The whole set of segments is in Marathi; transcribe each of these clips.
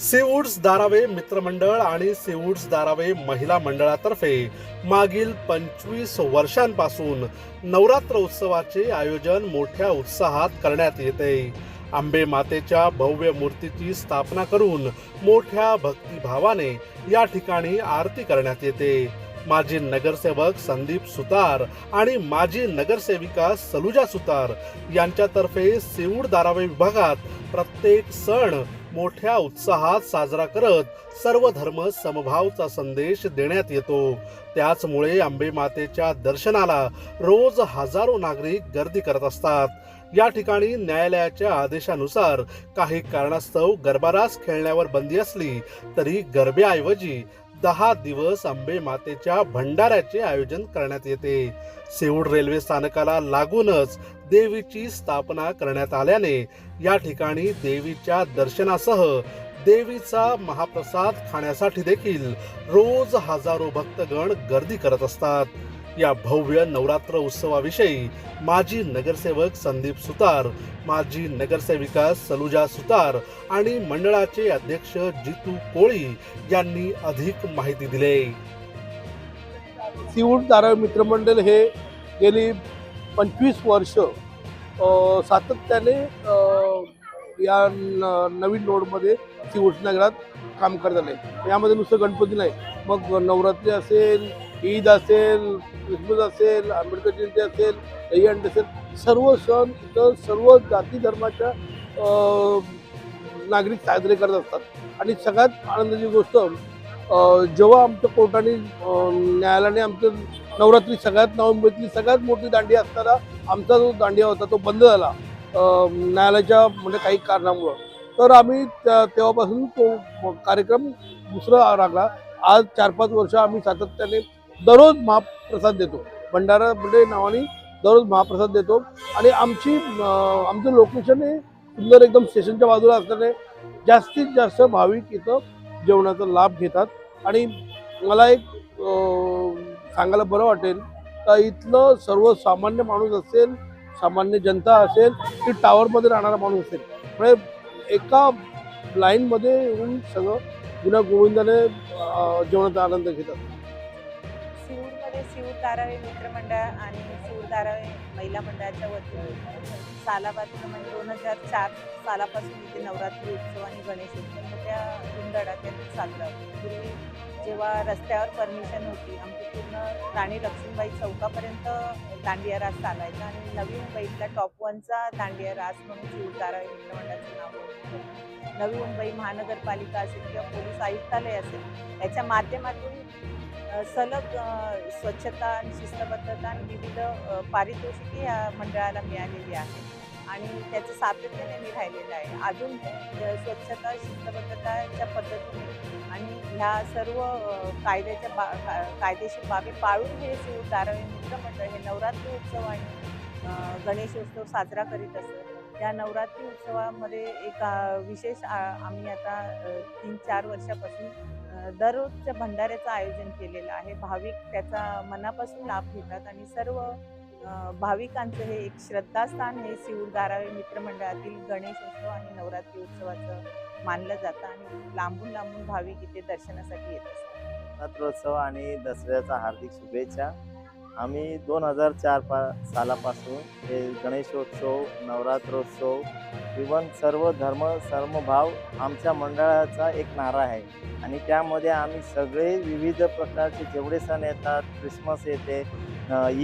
सीवूड्स दारावे मित्रमंडळ आणि सीवूड्स दारावे महिला मंडळातर्फे मागील पंचवीस वर्षांपासून नवरात्र उत्सवाचे आयोजन मोठ्या उत्साहात करण्यात येते. आंबे मातेच्या भव्य मूर्तीची स्थापना करून मोठ्या भक्तिभावाने या ठिकाणी आरती करण्यात येते. माजी नगरसेवक संदीप सुतार आणि माजी नगरसेविका सलुजा सुतार यांच्यातर्फे सेऊड दारावे विभागात प्रत्येक सण मोठ्या उत्साहात साजरा करत सर्व धर्म समभावचा संदेश देण्यात येतो. त्याचमुळे आंबे मातेच्या दर्शनाला रोज हजारो नागरिक गर्दी करत असतात. या ठिकाणी न्यायालयाच्या आदेशानुसार काही कारणास्तव गरबारास खेळण्यावर बंदी असली तरी गरब्याऐवजी दहा दिवस आंबे मातेच्या भंडाऱ्याचे आयोजन करण्यात येते. सेऊड रेल्वे स्थानकाला लागूनच देवीची स्थापना करण्यात आल्याने या ठिकाणी देवीच्या दर्शनासह देवीचा महाप्रसाद खाण्यासाठी देखील रोज हजारो भक्तगण गर्दी करत असतात. या भव्य नवरात्र उत्सवाविषयी माजी नगरसेवक संदीप सुतार माजी नगरसेविका सलुजा सुतार आणि मंडळाचे अध्यक्ष जितू कोळी यांनी अधिक माहिती दिली. सिवूड तारा मित्रमंडळ हे गेली पंचवीस वर्ष सातत्याने या न- नवीन रोडमध्ये ती उष्णनगरात काम करत आले यामध्ये नुसतं गणपती नाही. मग नवरात्री असेल ईद असेल क्रिसमस असेल आंबेडकर जयंती असेल दहीहंड असेल सर्व सण इथं सर्व जाती धर्माच्या नागरिक साजरे करत असतात. आणि सगळ्यात आनंदाची गोष्ट जेव्हा आमच्या कोर्टाने न्यायालयाने आमचं नवरात्री सगळ्यात नवमुंबईतली सगळ्यात मोठी दांडी असताना आमचा जो दांडिया होता तो बंद झाला. न्यायालयाच्या म्हणजे काही कारणामुळं. तर आम्ही त्या- तेव्हापासून तो कार्यक्रम दुसरा लागला आज चार पाच वर्ष आम्ही सातत्याने दररोज महाप्रसाद देतो. भंडारा म्हणजे नावाने दररोज महाप्रसाद देतो. आणि आमची आमचं लोकेशन हे सुंदर एकदम स्टेशनच्या बाजूला असल्याने जास्तीत जास्त भाविक इथं जेवणाचा लाभ घेतात. आणि मला एक सांगायला बरं वाटेल का इथलं सर्वसामान्य माणूस असेल सामान्य जनता असेल की टावरमध्ये राहणारा माणूस असेल. म्हणजे एका लाईनमध्ये येऊन सगळं गुन्हा गोविंदाने जेवणाचा आनंद घेतात. सिऊडमध्ये सिऊर तारावे मित्रमंडळ आणि सिऊर धारावे महिला मंडळाच्या वतीने सालापासून म्हणजे दोन हजार चार सालापासून इथे नवरात्री उत्सव आणि गणेश उत्सव मोठ्या धुमधडाक्यात साजरा होतो. पूर्वी जेव्हा रस्त्यावर परमिशन होती आमची पूर्ण राणी लक्ष्मीबाई चौकापर्यंत दांडिया रास चालायचा आणि नवी मुंबईतला टॉप वनचा दांडिया रास म्हणून सिऊर धारावे मित्रमंडळाचं नाव होतं. नवी मुंबई महानगरपालिका असेल किंवा पोलीस आयुक्तालय असेल याच्या माध्यमातून सलग स्वच्छता आणि शिस्तबद्धता आणि विविध पारितोषिके या मंडळाला मिळालेली आहे. आणि त्याचं सातत्याने मी राहिलेलं आहे. अजून स्वच्छता शिस्तबद्धताच्या पद्धतीने आणि ह्या सर्व कायद्याच्या बा कायदेशीर बाबी पाळून हे शिव धारावी मित्रमंडळ हे नवरात्री उत्सव आणि गणेशोत्सव साजरा करीत असतो. या नवरात्री उत्सवामध्ये एक विशेष आम्ही आता तीन चार वर्षापासून दररोजच्या भंडाऱ्याचं आयोजन केलेलं आहे. भाविक त्याचा मनापासून लाभ घेतात आणि सर्व भाविकांचं हे एक श्रद्धास्थान हे सिऊड धारावे मित्रमंडळातील गणेश उत्सव आणि नवरात्री उत्सवाचं मानलं जातं आणि लांबून लांबून भाविक इथे दर्शनासाठी येत असतात. नवरात्रोत्सव आणि दसऱ्याचा हार्दिक शुभेच्छा. आम्ही दोन हजार चार पा सालापासून हे गणेशोत्सव नवरात्रोत्सव इवन सर्व धर्म सर्वभाव आमच्या मंडळाचा एक नारा आहे. आणि त्यामध्ये आम्ही सगळे विविध प्रकारचे जेवढे सण येतात क्रिसमस येते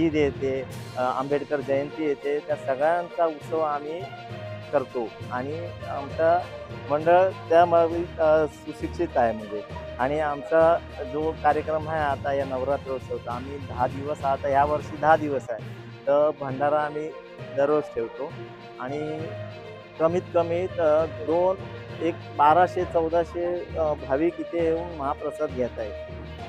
ईद येते आंबेडकर जयंती येते त्या सगळ्यांचा उत्सव आम्ही करतो. आणि आमचा मंडळ त्यामध्ये सुशिक्षित आहे म्हणजे. आणि आमचा जो कार्यक्रम आहे आता या नवरात्रोत्सवचा आम्ही दहा दिवस आता या वर्षी दहा दिवस आहे. तर भंडारा आम्ही दररोज ठेवतो. आणि कमीत कमी दोन एक बाराशे चौदाशे भाविक इथे येऊन महाप्रसाद घेत आहेत